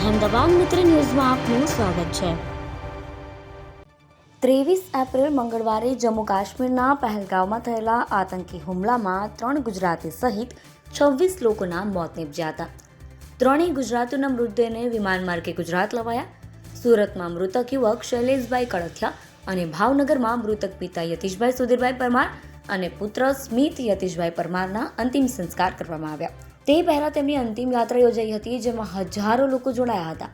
અહેમદાબાદ મિત્ર ન્યૂઝમાં આપનું સ્વાગત છે. ત્રેવીસ એપ્રિલ મંગળવારે જમ્મુ કાશ્મીરના પહેલગાવમાં થયેલા આતંકી હુમલામાં ત્રણ ગુજરાતી સહિત છવ્વીસ લોકોના મોત નીપજ્યા હતા. ત્રણેય ગુજરાતીઓના મૃતદેહને વિમાન માર્ગે ગુજરાત લવાયા. સુરતમાં મૃતક યુવક શૈલેષભાઈ કળથિયા અને ભાવનગરમાં મૃતક પિતા યતીશભાઈ સુધીરભાઈ પરમાર અને પુત્ર સ્મિત યતીશભાઈ પરમારના અંતિમ સંસ્કાર કરવામાં આવ્યા. તે પહેલાં તેમની અંતિમ યાત્રા યોજાઈ હતી, જેમાં હજારો લોકો જોડાયા હતા.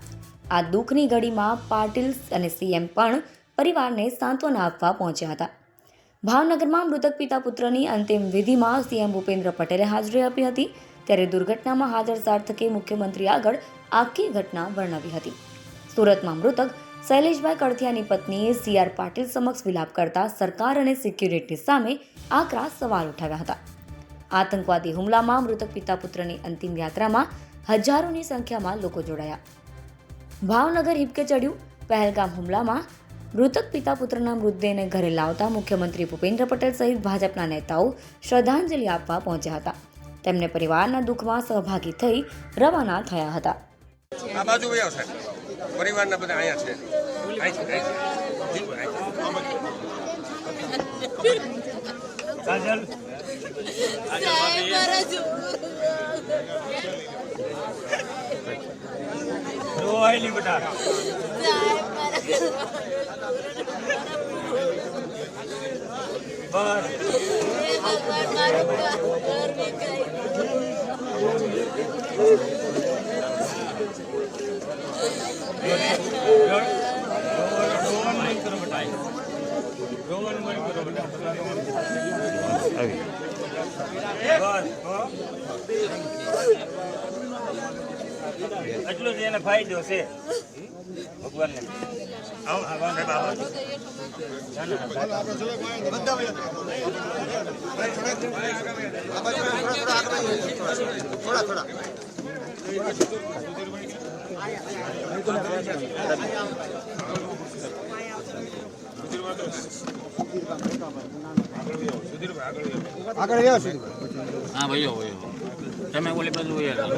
આ દુઃખની ઘડીમાં પાટીલ અને સીએમ પણ પરિવારને સાંત્વના આપવા પહોંચ્યા હતા. ભાવનગરમાં મૃતક પિતા પુત્રની અંતિમ વિધિમાં સીએમ ભૂપેન્દ્ર પટેલે હાજરી આપી હતી, ત્યારે દુર્ઘટનામાં હાજર સાર્થકે મુખ્યમંત્રી આગળ આખી ઘટના વર્ણવી હતી. સુરતમાં મૃતક શૈલેષભાઈ કડથિયાની પત્નીએ સી આર પાટીલ સમક્ષ વિલાપ કરતા સરકાર અને સિક્યુરિટી સામે આકરા સવાલ ઉઠાવ્યા હતા. આતંકવાદી હુમલામાં મૃતક પિતા પુત્રની અંતિમ યાત્રામાં હજારોની સંખ્યામાં લોકો જોડાયા. ભાવનગર હિપકે ચડ્યું પહેલગામ હુમલામાં મૃતક પિતા પુત્રના મૃતદેહને ઘરે લાવતા મુખ્યમંત્રી ભૂપેન્દ્ર પટેલ સહિત ભાજપના નેતાઓ શ્રદ્ધાંજલિ આપવા પહોંચ્યા હતા. તેમને પરિવારના દુઃખમાં સહભાગી થઈ રવાના થયા હતા. આ બાજુ પરિવારના બધા અહીંયા છે. છે, અહીં છે. અહીં છે. કાજલ રોવાયેલી બેટા બસ રોવન નહીં કરો બેટા રોવન નહીં કરો બેટા બસ હો. એટલો જ એને ફાયદો છે. ભગવાનને. આવો આવો સાહેબ આવો ના, ના, હા ભાઈઓ ભાઈઓ તમે ઓલી બાજુ વયા જાઓ.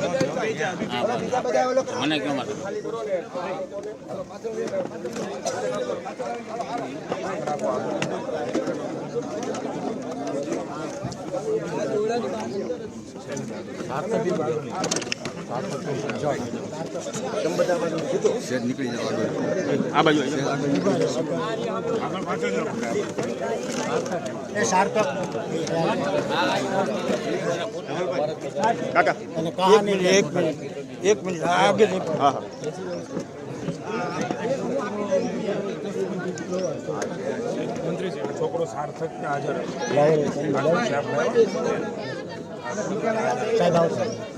હા બસ. મને કેમ માટે આ બાજુ એક મિનિટ. એક મિનિટ આગે હા હા. છોકરો સાર્થક હાજર સાહેબ ત્યાંથી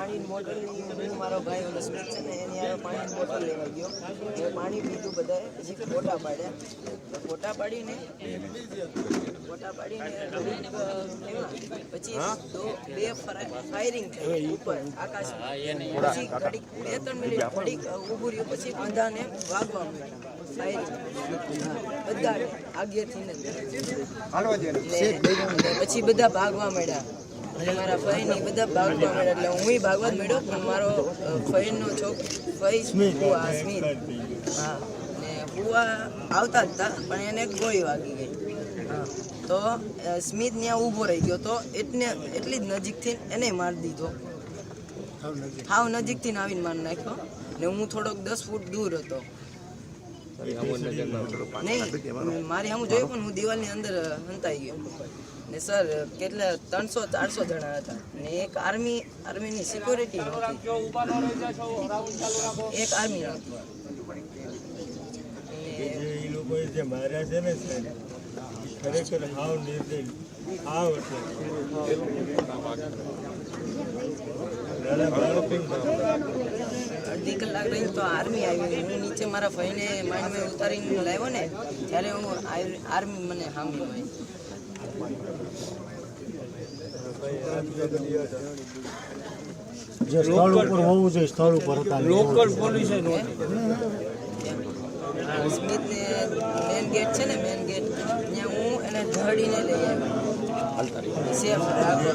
પાણીની બોટલ મારો ભાઈ ઓલો સ્મિત છે ને એની હારે પાણીની બોટલ લેવા ગયો. એ પાણી પીધું બધાએ પછી ફોટા પાડ્યા. ફોટા પાડીને ફોટા પાડીને. પછી તો બે ફાયરિંગ થઈ ઉપર આકાશ. પછી ઘડીક બે ત્રણ મિનિટ ઘડીક ઊભું રહ્યું પછી બધાને વાગવા મળ્યા ફાયરિંગ. બધાને આગેથી પછી બધા ભાગવા માંડ્યા. અને મારા ફઈની બધા ભાગવા મળે એટલે હું ભાગવા જ મળ્યો પણ મારો ફઈનનો ફઈનો છોક ફઈ ફુવા સ્મિત. હા. ને ફુવા આવતા જ હતા પણ એને ગોળી વાગી ગઈ. હા. તો સ્મિત ત્યાં ઊભો રહી ગયો. તો એટલે એટલી જ નજીકથી એને મારી દીધો. હાવ નજીકથી ને આવીને મારી નાખ્યો. ને હું થોડોક દસ ફૂટ દૂર હતો. નહીં મારી હું જોયું પણ હું દિવાલની અંદર હંતાઈ ગયો. ને સર કેટલા ત્રણસો ચારસો જણા હતા. ને એક આર્મી આર્મીની સિક્યોરિટી નહોતી. એક આર્મી નહોતી. એ લોકો જે માર્યા છે ને ખરેખર હાવ નિર્દય હાવ એટલે. અડધી કલાક રહીને તો આર્મી આવી હું નીચે મારા ભાઈને માઇન્ડમાં ઉતારીને લાવ્યો ને ત્યારે હું આર- આર્મી મને હામી હોય જે સ્થળ ઉપર હોવું જોઈએ સ્થળ ઉપર હતા. લોકલ પોલીસ સ્મિતને મેન ગેટ છે ને મેન ગેટ ત્યાં હું એને ધડીને લઈ આવ્યો. સેફ રાખો.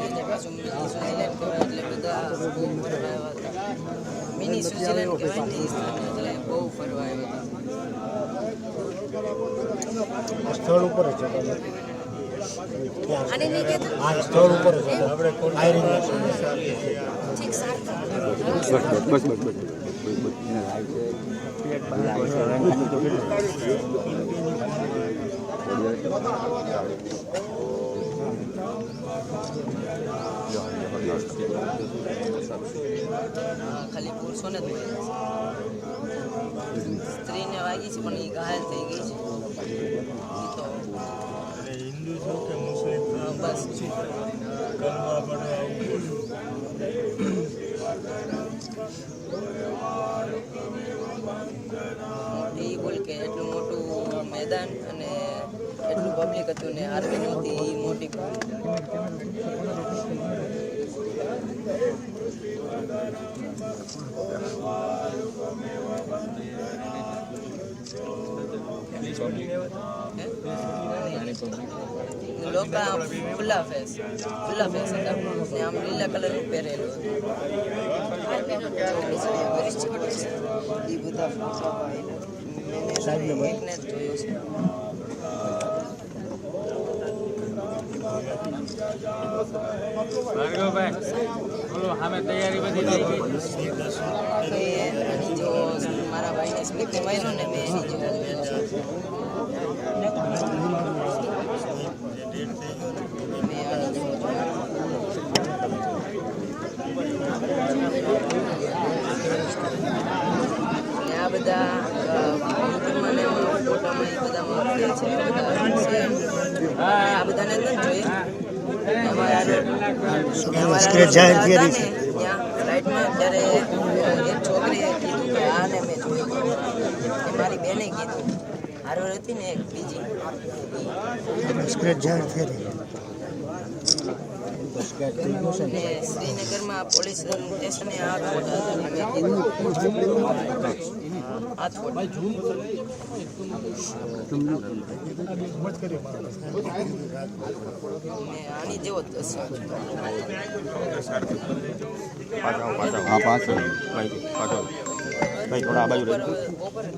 એને પાછું મિની સ્વિટ્ઝરલેન્ડ કહેવાય એટલે બધા બહુ ફરવા આવ્યા હતા મિની સ્વિટ્ઝરલેન્ડ કહેવાય ને એ સ્થાન એટલે બહુ ફરવા આવ્યા હતા સ્થળ ઉપર જ છે આ સ્થળ ઉપર જ છે આપણે ફાયરિંગ હા, ખાલી માર્યા ને સ્ત્રીને વાગી છે પણ એ ઘાયલ થઈ ગઈ છે. ઈ હિન્દુ છો કે મુસ્લિમ કરવા પડે બોલ કે એટલું મોટું મેદાન અને એટલું પબ્લિક હતું ને આર્મી નહોતી એ મોટી લોકો ખુલ્લા ફેસ ખુલ્લા ફેસ હતા ને આમ લીલા કલરનું પહેરેલું એ બધા ફોટા પાડેલા મેં એકને જ જોયું છે ભાર્ગવભાઈ બોલો સામે તૈયારી બધી થઈ ગઈ મેં આની જો માર્યો ને મેં. ને આ બધા મને ફોટામાં એ બધા મૂકે છે આ બધાને નથી જોઈ અમારા જાહેર થયેલી છે. ત્યાં ફ્લાઇટમાં ત્યારે એક છોકરીએ કીધું કે આને મેં જોયું એ મારી બેને કીધું હારવાર હતી ને એક સ્ક્રેચ જાહેર થઈ રહી શ્રીનગરમાં પોલીસ સ્ટેશને આની જેવો પાછળ પાછળ ભાઈ થોડા આ બાજુ રહેજો.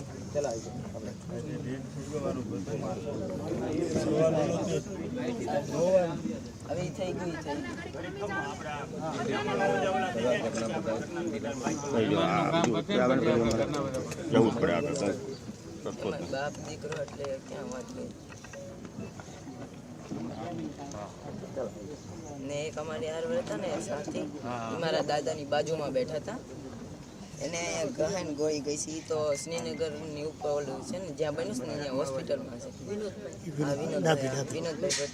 જવું પડે આપણે બાપ દીકરો એટલે ક્યાં વાત ને એક અમારી હાર હતા ને સાથી મારા દાદાની બાજુમાં બેઠા હતા. એને ગહન ગોળી ગઈ છે. તો તો શ્રીનગરની ઉપર ઓલું છે ને જ્યાં બન્યું છે ને ત્યાં હોસ્પિટલમાં છે. વિનોદભાઈ વિનોદભાઈ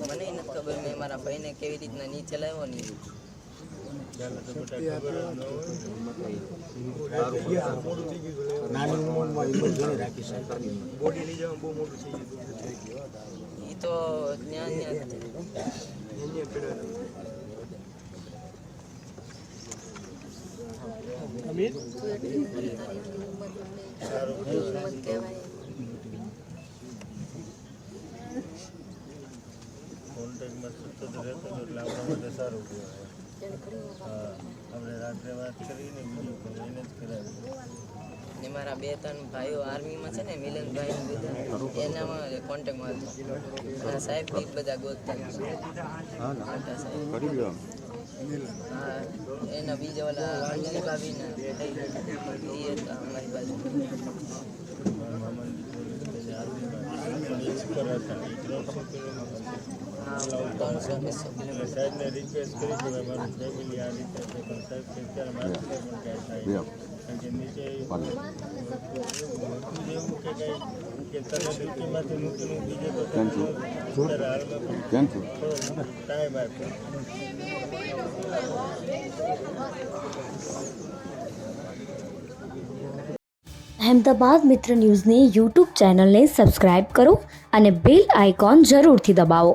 મને નથી ખબર મેં મારા ભાઈને કેવી રીતના નીચે લાવ્યો ને. ઈ. નાની ઉંમરમાં. કોન્ટેક્ટમાં સતત રહેતો હતો એટલે આપણા માટે સારું કહેવાય હા આપણે વાત કરીને બીજું કરાવી ને મારા બે ત્રણ ભાઈઓ આર્મીમાં છે ને મિલનભાઈ બધા એનામાં કોન્ટેક્ટમાં હતો. અને સાહેબ બી બધા ગોતતા મોટા સાહેબ. હા એના બીજા ઓલા અંજલી ભાભીના એ હતા અમારી બાજુ. હા અહેમદાબાદ મિત્ર ન્યૂઝની યુટ્યુબ ચેનલને સબસ્ક્રાઇબ કરો અને બેલ આઇકોન જરૂરથી દબાવો.